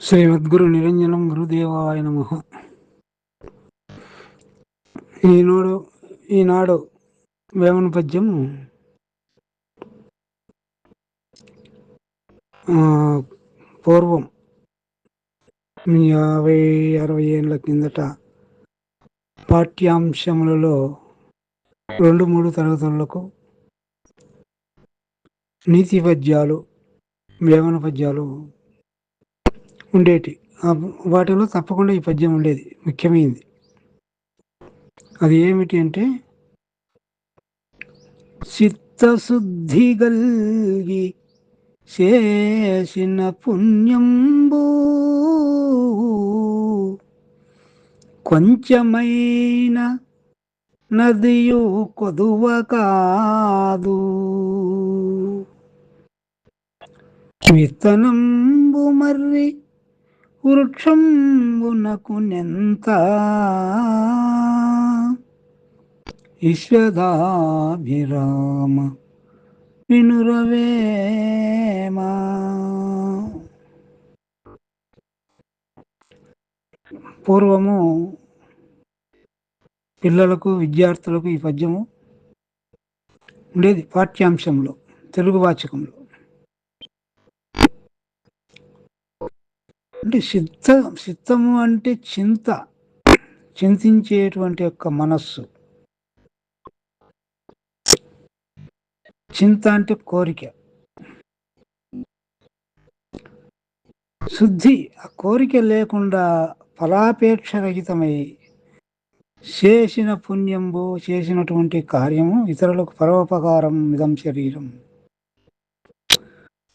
శ్రీమద్గురు నిరంజనం గురుదేవాయ నమ. ఈనాడు ఈనాడు వేమన పద్యం పూర్వం యాభై అరవై ఏళ్ళ కిందట పాఠ్యాంశములలో రెండు మూడు తరగతులకు నీతి పద్యాలు వేమన పద్యాలు ఉండేటి. ఆ వాటిలో తప్పకుండా ఈ పద్యం ఉండేది. ముఖ్యమైనది అది ఏమిటి అంటే చిత్తశుద్ధి గల్గి చేసిన పుణ్యంబు కొంచెమైన నదియు కొదువ కాదు. విత్తనంబు మర్రి వృక్షంబునకు నెంత. ఈశ్వదాభిరామ వినురవేమా పూర్వము పిల్లలకు విద్యార్థులకు ఈ పద్యము ఉండేది పాఠ్యాంశంలో తెలుగు వాచకంలో. అంటే సిద్ధ సిద్ధము అంటే చింత చింతించేటువంటి యొక్క మనస్సు. చింత అంటే కోరిక. శుద్ధి ఆ కోరిక లేకుండా ఫలాపేక్ష రహితమై చేసిన పుణ్యంబు చేసినటువంటి కార్యము ఇతరులకు పరోపకారం ఇదం శరీరం.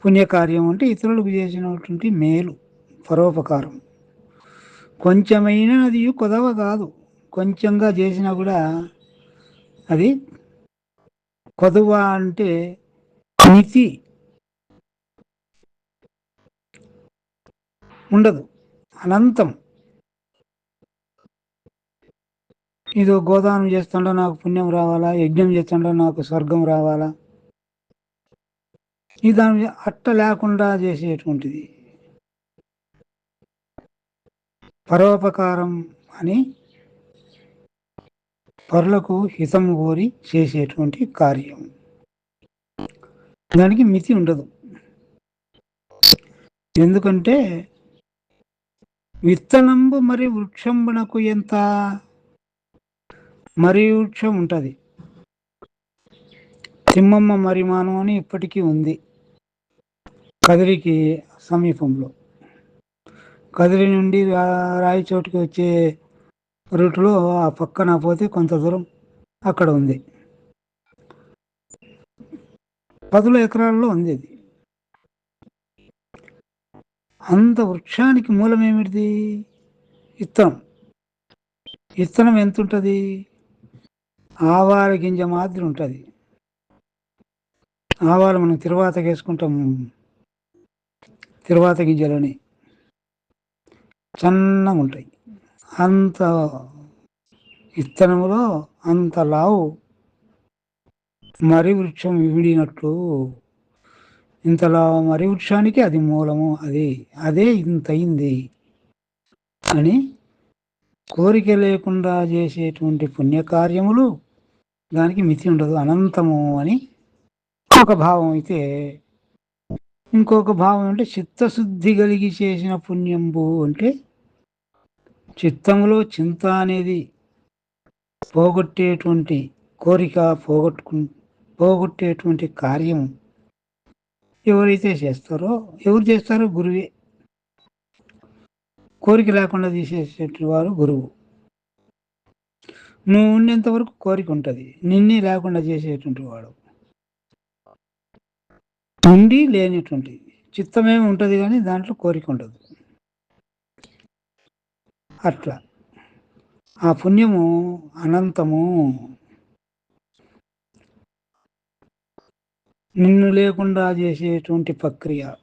పుణ్యకార్యం అంటే ఇతరులకు చేసినటువంటి మేలు. పరోపకారం. కొంచెమైనా అది కొదవ కాదు. కొంచెంగా చేసినా కూడా అది కొదవ అంటే మితి ఉండదు. అనంతం. ఇదో గోదానం చేస్తుండో నాకు పుణ్యం రావాలా? యజ్ఞం చేస్తుండో నాకు స్వర్గం రావాలా? ఈ దాని అట్ట లేకుండా చేసేటువంటిది. పరోపకారం అని పరులకు హితం కోరి చేసేటువంటి కార్యం. దానికి మితి ఉండదు. ఎందుకంటే విత్తనంబు మరి వృక్షంబునకు ఎంత? మరి వృక్షం ఉంటుంది. తిమ్మమ్మ మరిమానం అని ఇప్పటికీ ఉంది. కదిరికి సమీపంలో. కదిరి నుండి రా- రాయచోటికి వచ్చే రూట్లో ఆ పక్కన పోతే కొంత దూరం అక్కడ ఉంది. పదుల ఎకరాల్లో ఉంది అది అంత వృక్షానికి మూలం ఏమిటిది? ఇత్తనం. ఇత్తనం ఎంత ఉంటుంది ఆవాల గింజ మాదిరి ఉంటుంది. ఆవాలు మనం తిరువాత వేసుకుంటాం. తిరువాత గింజలని. సన్నగా ఉంటాయి అంత ఇత్తనములో అంత లావు మరి వృక్షం విడినట్టు ఇంతలా మరి వృక్షానికి అది మూలము అది అదే ఇంత అయింది అని కోరిక లేకుండా చేసేటువంటి పుణ్యకార్యములు దానికి మితి ఉండదు అనంతము అని ఒక భావం అయితే ఇంకొక భావం అంటే చిత్తశుద్ధి కలిగి చేసిన పుణ్యంబు అంటే చిత్తంలో చింత అనేది పోగొట్టేటువంటి కోరిక పోగొట్టుకు పోగొట్టేటువంటి కార్యం ఎవరైతే చేస్తారో ఎవరు చేస్తారో గురువే. కోరిక లేకుండా తీసేసేటువంటి వారు గురువు. నువ్వు ఉన్నంత వరకు కోరిక ఉంటుంది. నిన్నే లేకుండా చేసేటువంటి వాడు. ఉండి లేనిటువంటి చిత్తమేమి ఉంటుంది కానీ దాంట్లో కోరిక ఉండదు. అట్లా. ఆ పుణ్యము అనంతము నిన్ను లేకుండా చేసేటువంటి ప్రక్రియ.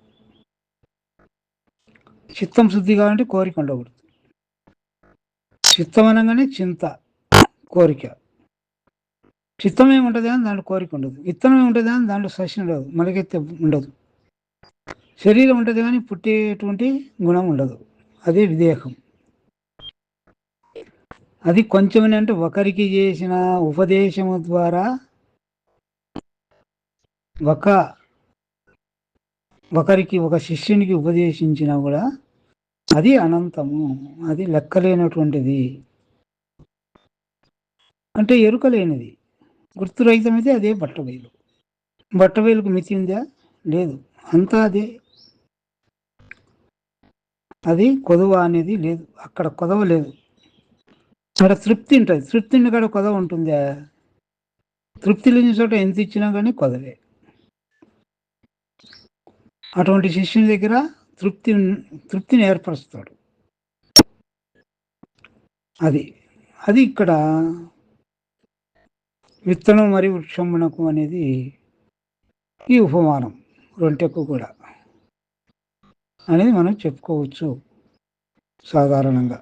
చిత్తం శుద్ధి కావాలంటే కోరిక ఉండకూడదు. చిత్తం అనగానే చింత కోరిక. చిత్తం ఏముంటుంది అని దాంట్లో కోరిక ఉండదు. విత్తనం ఏముంటుంది అని దాంట్లో ససి ఉండదు. మొలకెత్తే ఉండదు. శరీరం ఉంటుంది కానీ పుట్టేటువంటి గుణం ఉండదు. అదే విదేహం అది కొంచెం అంటే ఒకరికి చేసిన ఉపదేశము ద్వారా ఒక ఒకరికి ఒక శిష్యునికి ఉపదేశించినా కూడా అది అనంతము. అది లెక్కలేనటువంటిది. అంటే ఎరుకలేనిది గుర్తురహితమైతే అదే బట్టబయలు బట్టబయలుకు మితి ఉందా? లేదు. అంతా అదే. అది కొదవ అనేది లేదు. అక్కడ కొదవ లేదు. అక్కడ తృప్తి ఉంటుంది. తృప్తి ఉన్న కాడ కొదవ ఉంటుందా? తృప్తి లేని చోట ఎంత ఇచ్చినా కానీ కొదవే. అటువంటి శిష్యుని దగ్గర తృప్తి తృప్తిని ఏర్పరుస్తాడు. అది. అది ఇక్కడ విత్తనం మరియు వృక్షమునకు అనేది ఈ ఉపమానం రొంటెకు కూడా. అనేది మనం చెప్పుకోవచ్చు సాధారణంగా.